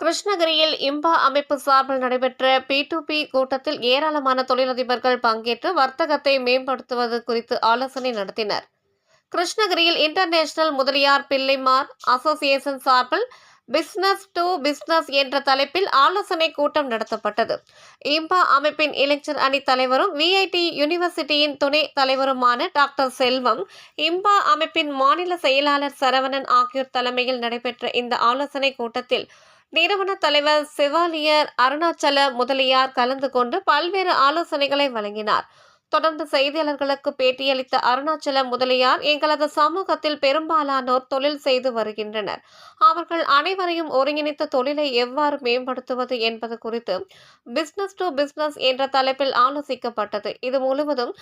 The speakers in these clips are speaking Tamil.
கிருஷ்ணகிரியில் இம்பா அமைப்பு சார்பில் நடைபெற்ற பி டு பி கூட்டத்தில் ஏராளமான தொழிலதிபர்கள் பங்கேற்று வர்த்தகத்தை மேம்படுத்துவது குறித்து ஆலோசனை நடத்தினர். கிருஷ்ணகிரியில் இன்டர்நேஷனல் முதலியார் பிள்ளைமார் அசோசியேஷன் சார்பில் பிஸ்னஸ் டு பிஸ்னஸ் என்ற தலைப்பில் ஆலோசனை கூட்டம் நடத்தப்பட்டது. இம்பா அமைப்பின் இளைஞர் அணி தலைவரும் விஐடி யூனிவர்சிட்டியின் துணை தலைவருமான டாக்டர் செல்வம் இம்பா அமைப்பின் மாநில செயலாளர் சரவணன் ஆகியோர் தலைமையில் நடைபெற்ற இந்த ஆலோசனை கூட்டத்தில் நிறுவன தலைவர் சிவாலியர் அருணாச்சல முதலியார் கலந்து கொண்டு பல்வேறு ஆலோசனைகளை வழங்கினார். தொடர்ந்து செய்தியாளர்களுக்கு பேட்டியளித்த அருணாச்சல முதலியார் எங்களது சமூகத்தில் பெரும்பாலானோர் தொழில் செய்து வருகின்றனர். அவர்கள் அனைவரையும் ஒருங்கிணைத்த தொழிலை எவ்வாறு மேம்படுத்துவது என்பது குறித்து பிசினஸ் டு பிசினஸ் என்ற தலைப்பில் ஆலோசிக்கப்பட்டது. இது முழுவதும்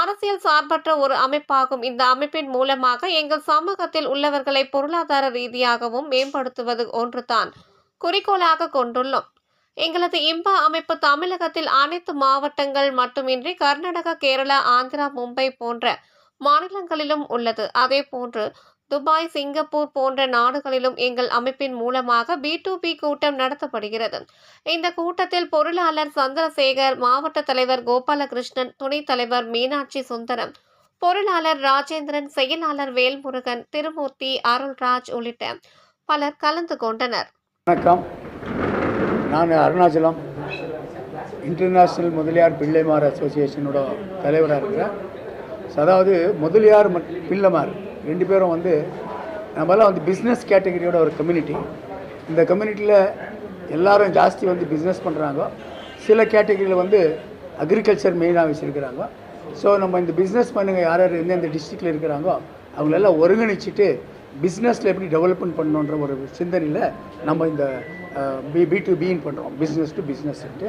அரசியல் சார்பற்ற ஒரு அமைப்பாகும். இந்த அமைப்பின் மூலமாக எங்கள் சமூகத்தில் உள்ளவர்களை பொருளாதார ரீதியாகவும் மேம்படுத்துவது ஒன்றுதான் குறிக்கோளாக கொண்டுள்ளோம். எங்களது இம்பா அமைப்பு தமிழகத்தில் அனைத்து மாவட்டங்கள் மட்டுமின்றி கர்நாடகா கேரளா ஆந்திரா மும்பை போன்ற மாநிலங்களிலும் உள்ளது. அதே போன்று துபாய் சிங்கப்பூர் போன்ற நாடுகளிலும் எங்கள் அமைப்பின் மூலமாக பி டு பி கூட்டம் நடத்தப்படுகிறது. இந்த கூட்டத்தில் பொருளாளர் சந்திரசேகர் மாவட்ட தலைவர் கோபாலகிருஷ்ணன் துணைத் தலைவர் மீனாட்சி சுந்தரம் பொருளாளர் ராஜேந்திரன் செயலாளர் வேல்முருகன் திருமூர்த்தி அருள்ராஜ் உள்ளிட்ட பலர் கலந்து கொண்டனர். வணக்கம். நான் அருணாச்சலம் இன்டர்நேஷ்னல் முதலியார் பிள்ளைமார் அசோசியேஷனோட தலைவராக இருக்கிறேன். ஸோ அதாவது முதலியார் மட் பிள்ளைமார் ரெண்டு பேரும் வந்து நம்மலாம் வந்து பிஸ்னஸ் கேட்டகரியோட ஒரு கம்யூனிட்டி இந்த கம்யூனிட்டியில் எல்லாரும் ஜாஸ்தி வந்து பிஸ்னஸ் பண்ணுறாங்க சில கேட்டகரியில் வந்து அக்ரிகல்ச்சர் மெயினாக வச்சுருக்கிறாங்க ஸோ நம்ம இந்த பிஸ்னஸ் பண்ணுங்க யார் யார் எந்தெந்த டிஸ்ட்ரிக்டில் இருக்கிறாங்கோ அவங்களெல்லாம் ஒருங்கிணைச்சிட்டு பிஸ்னஸில் எப்படி டெவலப்மெண்ட் பண்ணணுன்ற ஒரு சிந்தனையில் நம்ம இந்த பி பி டு பின்னு பண்ணுறோம். பிஸ்னஸ் டு பிஸ்னஸ்ன்ட்டு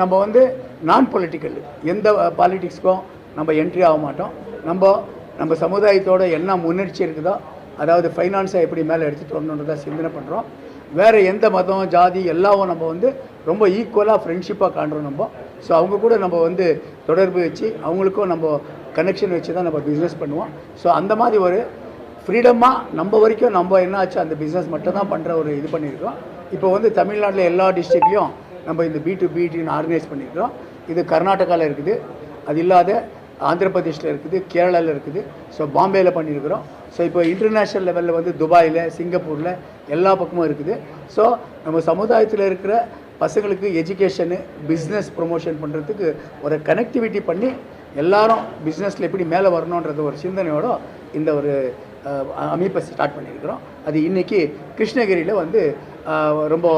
நம்ம வந்து நான் பொலிட்டிக்கல் எந்த பாலிட்டிக்ஸ்க்கும் நம்ம என்ட்ரி ஆக மாட்டோம். நம்ம நம்ம சமுதாயத்தோட என்ன முன்னெடுச்சி இருக்குதோ அதாவது ஃபைனான்ஸை எப்படி மேலே எடுத்துகிட்டு வரணுன்றதை சிந்தனை பண்ணுறோம் வேறு எந்த மதம் ஜாதி எல்லாவும் நம்ம வந்து ரொம்ப ஈக்குவலாக ஃப்ரெண்ட்ஷிப்பாக காண்றோம் நம்ம. ஸோ அவங்க கூட நம்ம வந்து தொடர்பு வச்சு அவங்களுக்கும் நம்ம கனெக்ஷன் வச்சு தான் நம்ம பிஸ்னஸ் பண்ணுவோம். ஸோ அந்த மாதிரி ஒரு ஃப்ரீடமாக நம்ம வரைக்கும் நம்ம என்ன ஆச்சு அந்த பிஸ்னஸ் மட்டும் தான் பண்ணுற ஒரு இது பண்ணியிருக்கோம். இப்போ வந்து தமிழ்நாட்டில் எல்லா டிஸ்ட்ரிக்ட்லேயும் நம்ம இந்த பி டு பிடின்னு ஆர்கனைஸ் பண்ணியிருக்கிறோம். இது கர்நாடகாவில் இருக்குது. அது இல்லாத ஆந்திர பிரதேஷில் இருக்குது கேரளாவில் இருக்குது. ஸோ பாம்பேயில் பண்ணியிருக்கிறோம். ஸோ இப்போ இன்டர்நேஷ்னல் லெவலில் வந்து துபாயில் சிங்கப்பூரில் எல்லா பக்கமும் இருக்குது. ஸோ நம்ம சமுதாயத்தில் இருக்கிற பசங்களுக்கு எஜுகேஷனு பிஸ்னஸ் ப்ரொமோஷன் பண்ணுறதுக்கு ஒரு கனெக்டிவிட்டி பண்ணி எல்லாரும் பிஸ்னஸில் எப்படி மேலே வரணுன்றது ஒரு சிந்தனையோட இந்த ஒரு அமைப்பை ஸ்டார்ட் பண்ணியிருக்கிறோம். அது இன்றைக்கி கிருஷ்ணகிரியில் வந்து ரொம்ப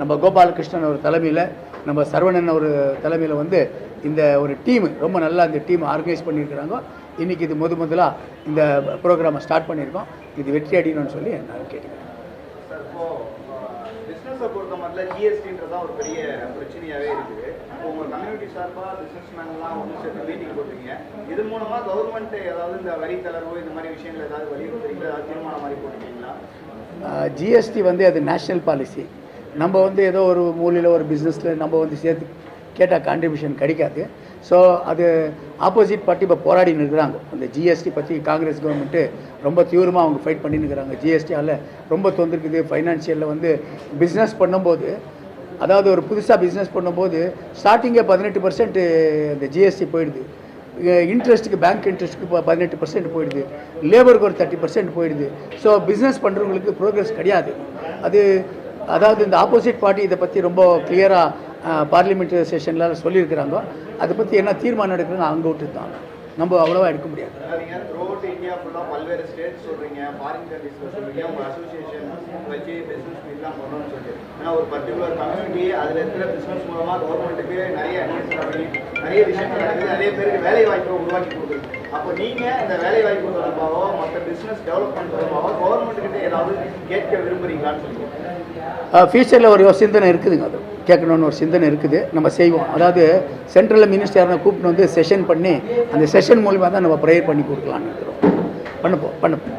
நம்ம கோபாலகிருஷ்ணன் ஒரு தலைமையில் நம்ம சரவணன் ஒரு தலைமையில் வந்து இந்த ஒரு டீம் ரொம்ப நல்லா இந்த டீம் ஆர்கனைஸ் பண்ணியிருக்கிறாங்க. இன்றைக்கி இது முத முதலாக இந்த ப்ரோக்ராமை ஸ்டார்ட் பண்ணியிருக்கோம். இது வெற்றி அடையணும்னு சொல்லி நான் கேட்டுக்கிறேன் சார் இப்போ பிஸ்னஸை பொறுத்த மட்டும் ஜிஎஸ்டின்றது தான் ஒரு பெரிய பிரச்சனையாகவே இருக்குது. இப்போ உங்கள் கம்யூனிட்டி சார்பாக பிஸ்னஸ் மேன்லாம் ஒன்று சேர்த்து மீட்டிங் போட்டுருக்கீங்க. இது மூலமாக கவர்மெண்ட் ஏதாவது இந்த வரி தளர்வு இந்த மாதிரி விஷயங்கள் ஏதாவது வலியுறுத்துறீங்களா? ஏதாவது தீர்மானம் ஜிஎஸ்டி வந்து அது நேஷ்னல் பாலிசி நம்ம வந்து ஏதோ ஒரு மூலையில் ஒரு பிஸ்னஸில் நம்ம வந்து சேர்த்து கேட்டால் கான்ட்ரிபியூஷன் கிடைக்காது. ஸோ அது ஆப்போசிட் பார்ட்டி இப்போ போராடின்னு இருக்கிறாங்க. அந்த ஜிஎஸ்டி பற்றி காங்கிரஸ் கவர்மெண்ட்டு ரொம்ப தீவிரமாக அவங்க ஃபைட் பண்ணின்னு இருக்கிறாங்க. ஜிஎஸ்டியால் ரொம்ப தொந்திருக்குது. ஃபைனான்சியலில் வந்து பிஸ்னஸ் பண்ணும்போது அதாவது ஒரு புதுசாக பிஸ்னஸ் பண்ணும்போது ஸ்டார்டிங்கே பதினெட்டு பர்சன்ட் இந்த ஜிஎஸ்டி போயிடுது. இன்ட்ரெஸ்ட்டுக்கு பேங்க் இன்ட்ரெஸ்ட்டுக்கு இப்போ பதினெட்டு பர்சன்ட் போயிடுது. லேபருக்கு ஒரு தேர்ட்டி பர்சன்ட் போயிடுது. ஸோ பிஸ்னஸ் பண்ணுறவங்களுக்கு ப்ரோக்ரஸ் கிடையாது. அது அதாவது இந்த ஆப்போசிட் பார்ட்டி இதை பற்றி ரொம்ப கிளியராக பார்லிமெண்ட் செஷனில் சொல்லியிருக்கிறாங்க. அதை பற்றி என்ன தீர்மானம் எடுக்கிறாங்க அங்கே விட்டுருந்தாங்க நம்ம அவ்வளோவா எடுக்க முடியாது. ஏன்னா ஒரு பர்டிகுலர் கம்யூனிட்டி அதில் இருக்கிற பிஸ்னஸ் மூலமாக கவர்மெண்ட்டுக்கு நிறைய பண்ணி நிறைய விஷயங்கள் நடக்குது. நிறைய பேருக்கு வேலை வாய்ப்பை உருவாக்கி கொடுக்குது. அப்போ நீங்கள் இந்த வேலை வாய்ப்பு தொடர்பாகவோ மற்ற பிஸ்னஸ் டெவலப்மெண்ட் தொடர்பாகவோ கவர்மெண்ட்டுக்கிட்ட ஏதாவது கேட்க விரும்புகிறீங்களான்னு சொல்லுங்கள் ஃபியூச்சரில் ஒரு சிந்தனை இருக்குதுங்க அது. கேட்கணும்னு ஒரு சிந்தனை இருக்குது. நம்ம செய்வோம். அதாவது சென்ட்ரலில் மினிஸ்டர் யாரா கூப்பிட்டு வந்து செஷன் பண்ணி அந்த செஷன் மூலிமா தான் நம்ம ப்ரேயர் பண்ணி கொடுக்கலான்னு இருக்கிறோம். பண்ணுப்போம் பண்ணுப்போம்.